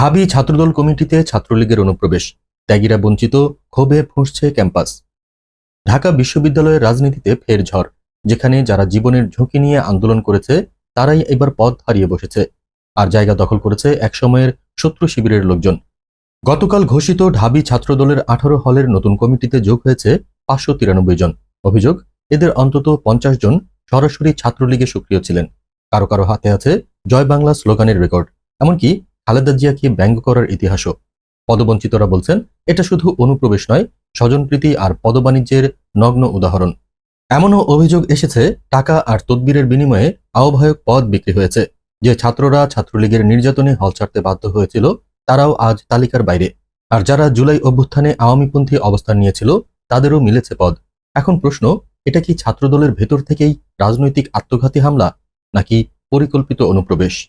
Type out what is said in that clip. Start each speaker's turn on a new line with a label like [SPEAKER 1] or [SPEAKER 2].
[SPEAKER 1] ঢাবি ছাত্রদল কমিটিতে ছাত্রলীগের অনুপ্রবেশ। ত্যাগীরা বঞ্চিত, ক্ষোভে ফুঁসছে ক্যাম্পাস। ঢাকা বিশ্ববিদ্যালয়ের রাজনীতিতে ফের ঝড়, যেখানে যারা জীবনের ঝুঁকি নিয়ে আন্দোলন করেছে, তারাই এবার পথ হারিয়ে বসেছে। আর জায়গা দখল করেছে একসময়ের শত্রু শিবিরের লোকজন। গতকাল ঘোষিত ঢাবি ছাত্রদলের আঠারো হলের নতুন কমিটিতে যোগ হয়েছে পাঁচশো তিরানব্বই জন। অভিযোগ, এদের অন্তত পঞ্চাশ জন সরাসরি ছাত্রলীগে সক্রিয় ছিলেন। কারও কারও হাতে আছে জয় বাংলা স্লোগানের রেকর্ড। এমনকি খালেদা জিয়াকে ব্যঙ্গ করার ইতিহাসও? পদবঞ্চিতরা বলছেন, এটা শুধু অনুপ্রবেশ নয়, স্বজনপ্রীতি আর পদবাণিজ্যের নগ্ন উদাহরণ। এমনও অভিযোগ এসেছে, টাকা আর তদবিরের বিনিময়ে আহ্বায়ক পদ বিক্রি হয়েছে। যে ছাত্ররা ছাত্রলীগের নির্যাতনে হল ছাড়তে বাধ্য হয়েছিল, তারাও আজ তালিকার বাইরে। আর যারা জুলাই অভ্যুত্থানে আওয়ামীপন্থী অবস্থান নিয়েছিল, তাদেরও মিলেছে পদ। এখন প্রশ্ন, এটা কি ছাত্রদলের ভেতর থেকেই রাজনৈতিক আত্মঘাতী হামলা, নাকি পরিকল্পিত অনুপ্রবেশ?